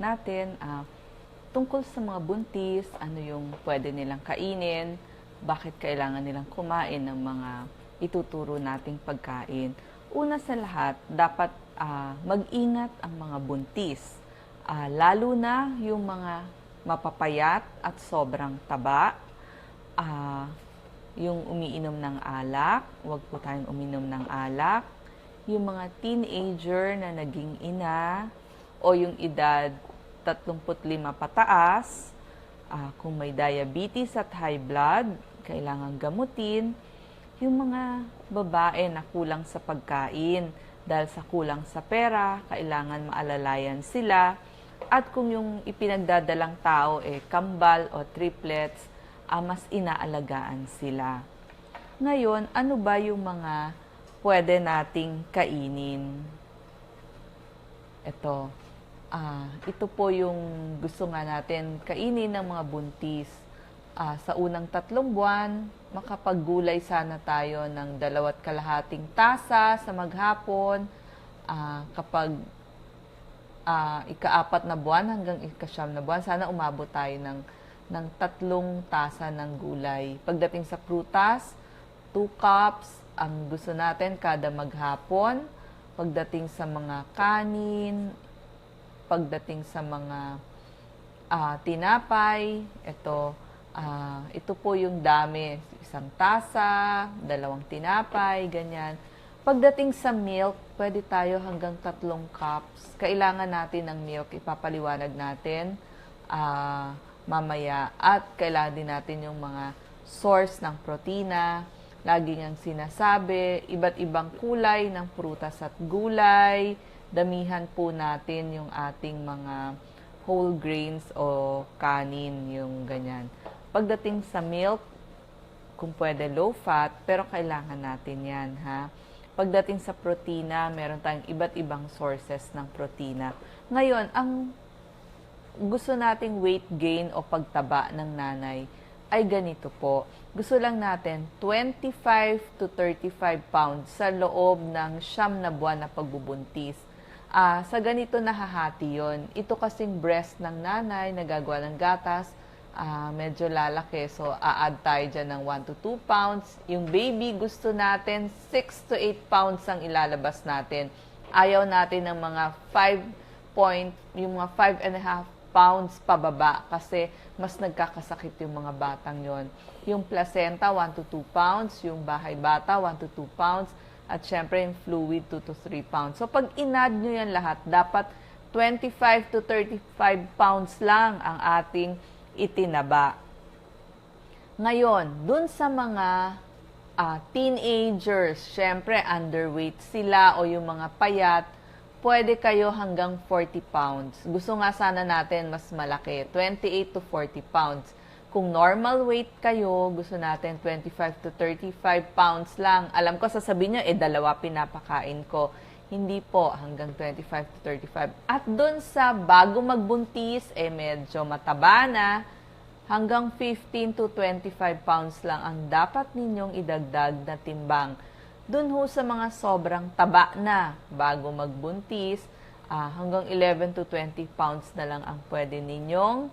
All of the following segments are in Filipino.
natin ah, tungkol sa mga buntis, ano yung pwede nilang kainin, bakit kailangan nilang kumain ng mga ituturo nating pagkain. Una sa lahat, dapat ah, mag-ingat ang mga buntis. Ah, lalo na yung mga mapapayat at sobrang taba. Ah, yung umiinom ng alak, huwag po tayong uminom ng alak. Yung mga teenager na naging ina o yung edad 35 pataas, ah, kung may diabetes at high blood, kailangan gamutin. Yung mga babae na kulang sa pagkain dahil sa kulang sa pera, kailangan maalalayan sila. At kung yung ipinagdadalang tao eh kambal o triplets, ah, mas inaalagaan sila. Ngayon, ano ba yung mga pwede nating kainin? Ito, ah, ito po yung gusto nga natin kainin ng mga buntis. Ah, sa unang tatlong buwan, makapaggulay sana tayo ng dalawat kalahating tasa sa maghapon. Ah, kapag ah, ikaapat na buwan hanggang ikasyam na buwan, sana umabot tayo ng, ng tatlong tasa ng gulay. Pagdating sa prutas, 2 cups ang gusto natin kada maghapon. Pagdating sa mga kanin, pagdating sa mga ah, tinapay, ito, ah, ito po yung dami. Isang tasa, dalawang tinapay, ganyan. Pagdating sa milk, pwede tayo hanggang tatlong cups. Kailangan natin ng milk, ipapaliwanag natin ah, mamaya. At kailangan din natin yung mga source ng protina. Lagi niyang sinasabi, iba't ibang kulay ng prutas at gulay. Damihan po natin yung ating mga whole grains o kanin, yung ganyan. Pagdating sa milk, kung pwede low fat, pero kailangan natin yan, ha? Pagdating sa protina, meron tayong iba't ibang sources ng protina. Ngayon, ang gusto nating weight gain o pagtaba ng nanay ay ganito po. Gusto lang natin 25 to 35 pounds sa loob ng siyam na buwan na pagbubuntis. Ah, sa ganito nahahati yon. Ito kasing breast ng nanay, nagagawa ng gatas, ah, medyo lalaki. So, a-add tayo dyan ng 1 to 2 pounds. Yung baby, gusto natin 6 to 8 pounds ang ilalabas natin. Ayaw natin ng mga 5 point, yung mga 5 and a half pounds pababa kasi mas nagkakasakit yung mga batang yon. Yung placenta, 1 to 2 pounds. Yung bahay bata, 1 to 2 pounds. At syempre, yung fluid, 2 to 3 pounds. So, pag inad nyo yan lahat, dapat 25 to 35 pounds lang ang ating itinaba. Ngayon, dun sa mga ah, teenagers, syempre underweight sila o yung mga payat, pwede kayo hanggang 40 pounds. Gusto nga sana natin mas malaki, 28 to 40 pounds. Kung normal weight kayo, gusto natin 25 to 35 pounds lang. Alam ko, sasabihin nyo, eh, dalawa pinapakain ko. Hindi po, hanggang 25 to 35. At dun sa bago magbuntis, eh, medyo mataba na, hanggang 15 to 25 pounds lang ang dapat ninyong idagdag na timbang. Dun ho sa mga sobrang taba na bago magbuntis, ah, hanggang 11 to 20 pounds na lang ang pwede ninyong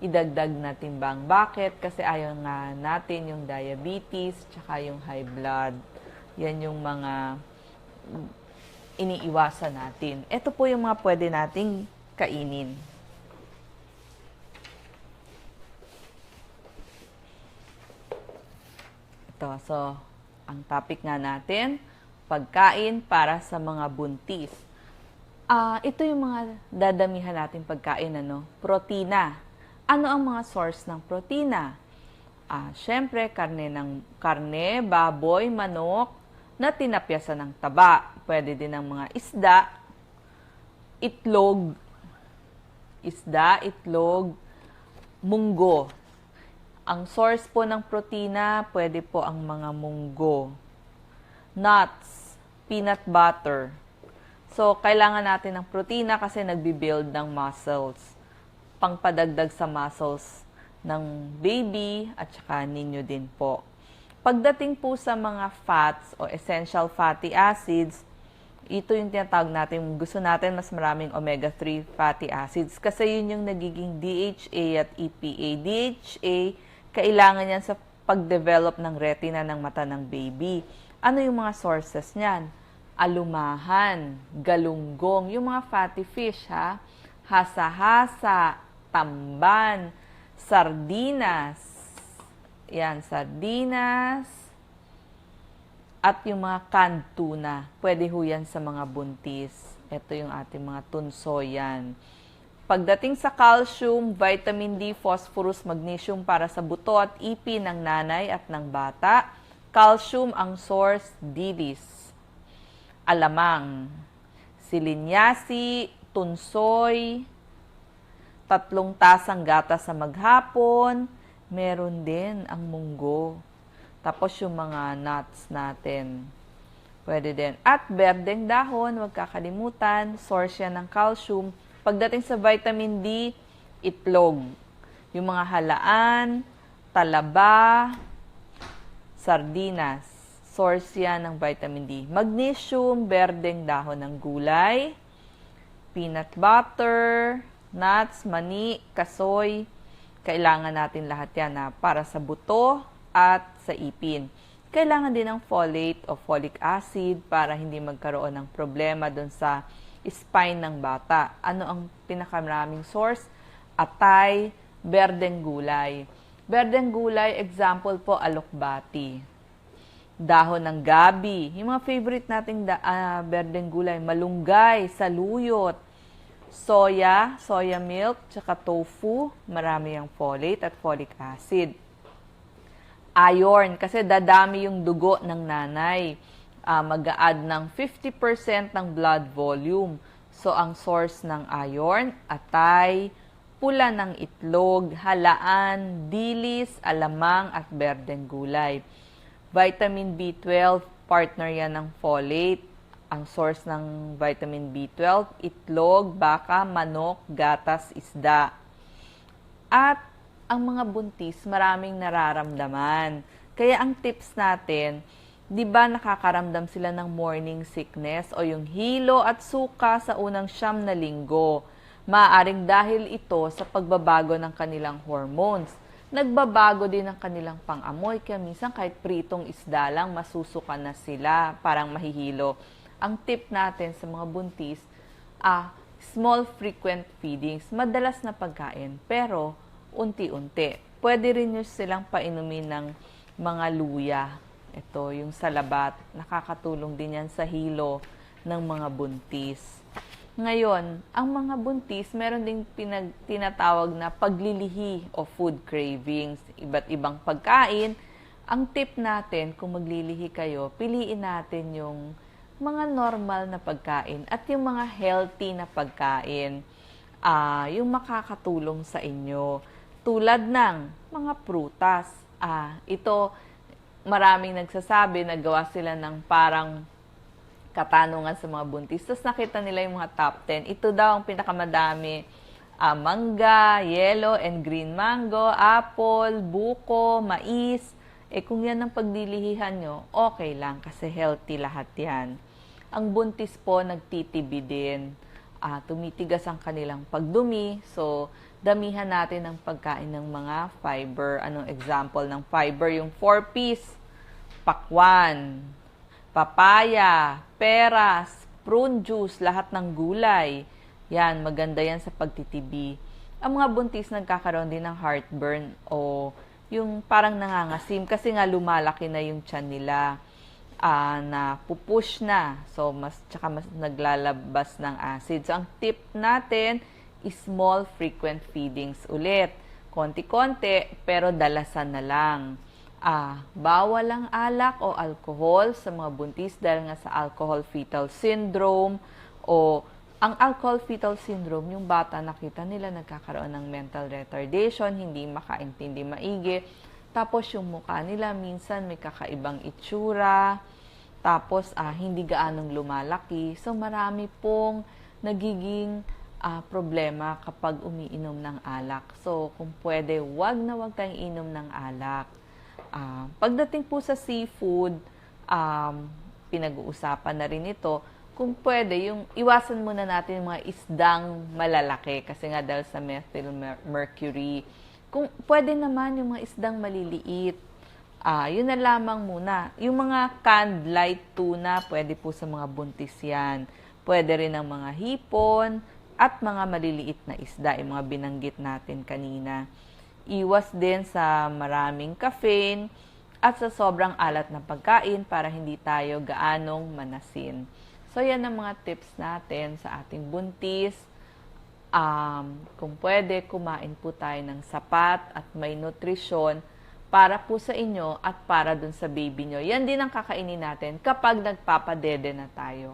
idagdag na timbang. Bakit? Kasi ayaw nga natin yung diabetes, tsaka yung high blood. Yan yung mga iniiwasan natin. Ito po yung mga pwede nating kainin. Ito, so, ang topic nga natin, pagkain para sa mga buntis. Ah, ito yung mga dadamihan natin pagkain, ano? Protina. Ano ang mga source ng protina? Ah, syempre, karne ng karne, baboy, manok, na tinapyasan ng taba. Pwede din ng mga isda, itlog, isda, itlog, munggo. Ang source po ng protina, pwede po ang mga munggo. Nuts, peanut butter. So, kailangan natin ng protina kasi nagbi-build ng muscles. Pangpadagdag sa muscles ng baby at saka ninyo din po. Pagdating po sa mga fats o essential fatty acids, ito yung tinatawag natin, gusto natin mas maraming omega-3 fatty acids kasi yun yung nagiging DHA at EPA. DHA, kailangan yan sa pag-develop ng retina ng mata ng baby. Ano yung mga sources niyan? Alumahan, galunggong, yung mga fatty fish ha, hasa-hasa, tamban, sardinas, yan, sardinas, at yung mga canned tuna. Pwede ho yan sa mga buntis. Ito yung ating mga tunsoy yan. Pagdating sa calcium, vitamin D, phosphorus, magnesium para sa buto at ipi ng nanay at ng bata. Calcium ang source, dilis. Alamang, silinyasi, tunsoy, tatlong tasang gata sa maghapon, meron din ang munggo. Tapos yung mga nuts natin. Pwede din. At berdeng dahon, huwag kakalimutan, source yan ng calcium. Pagdating sa vitamin D, itlog. Yung mga halaan, talaba, sardinas. Source yan ng vitamin D. Magnesium, berdeng dahon ng gulay, peanut butter, nuts, mani, kasoy. Kailangan natin lahat yan na para sa buto at sa ipin. Kailangan din ng folate o folic acid para hindi magkaroon ng problema doon sa spine ng bata. Ano ang pinakamaraming source? Atay, berdeng gulay. Berdeng gulay, example po, alokbati dahon ng gabi. Yung mga favorite nating da, uh, berdeng gulay, malunggay, saluyot, soya, soya milk, tsaka tofu, marami yung folate at folic acid. Iron, kasi dadami yung dugo ng nanay. Uh, mag-a-add ng 50% ng blood volume. So, ang source ng iron, atay, pula ng itlog, halaan, dilis, alamang, at berdeng gulay. Vitamin B12, partner yan ng folate. Ang source ng vitamin B12, itlog, baka, manok, gatas, isda. At ang mga buntis, maraming nararamdaman. Kaya ang tips natin, di ba nakakaramdam sila ng morning sickness o yung hilo at suka sa unang siyam na linggo? Maaring dahil ito sa pagbabago ng kanilang hormones nagbabago din ang kanilang pang-amoy. Kaya minsan kahit pritong isda lang, masusuka na sila, parang mahihilo. Ang tip natin sa mga buntis, ah, small frequent feedings, madalas na pagkain, pero unti-unti. Pwede rin nyo silang painumin ng mga luya. Ito, yung salabat, nakakatulong din yan sa hilo ng mga buntis. Ngayon, ang mga buntis, meron ding pinag, tinatawag na paglilihi o food cravings, iba't ibang pagkain. Ang tip natin, kung maglilihi kayo, piliin natin yung mga normal na pagkain at yung mga healthy na pagkain, uh, yung makakatulong sa inyo. Tulad ng mga prutas. Uh, ito, maraming nagsasabi, nagawa sila ng parang katanungan sa mga buntis. Tapos nakita nila yung mga top 10. Ito daw ang pinakamadami. Uh, mangga, yellow and green mango, apple, buko, mais. Eh kung yan ang pagdilihihan nyo, okay lang kasi healthy lahat yan. Ang buntis po nagtitibi din. Uh, tumitigas ang kanilang pagdumi. So, damihan natin ng pagkain ng mga fiber. Anong example ng fiber? Yung 4-piece, pakwan, papaya, peras, prune juice, lahat ng gulay. Yan, maganda yan sa pagtitibi. Ang mga buntis nagkakaroon din ng heartburn o yung parang nangangasim kasi nga lumalaki na yung tiyan nila uh, na pupush na. So, mas, tsaka mas naglalabas ng acid. So, ang tip natin is small frequent feedings ulit. Konti-konti, pero dalasan na lang ah, bawal ang alak o alcohol sa mga buntis dahil nga sa alcohol fetal syndrome o ang alcohol fetal syndrome, yung bata nakita nila nagkakaroon ng mental retardation, hindi makaintindi maigi. Tapos yung mukha nila minsan may kakaibang itsura. Tapos ah, hindi gaanong lumalaki. So marami pong nagiging ah, problema kapag umiinom ng alak. So kung pwede, wag na wag tayong inom ng alak. Uh, pagdating po sa seafood, um, pinag-uusapan na rin ito, kung pwede, yung iwasan muna natin yung mga isdang malalaki kasi nga dahil sa methyl mer- mercury. Kung pwede naman yung mga isdang maliliit, ah, yun na lamang muna. Yung mga canned light tuna, pwede po sa mga buntis yan. Pwede rin ang mga hipon at mga maliliit na isda, yung mga binanggit natin kanina. Iwas din sa maraming caffeine at sa sobrang alat na pagkain para hindi tayo gaanong manasin. So, yan ang mga tips natin sa ating buntis. Um, kung pwede, kumain po tayo ng sapat at may nutrisyon para po sa inyo at para dun sa baby nyo. Yan din ang kakainin natin kapag nagpapadede na tayo.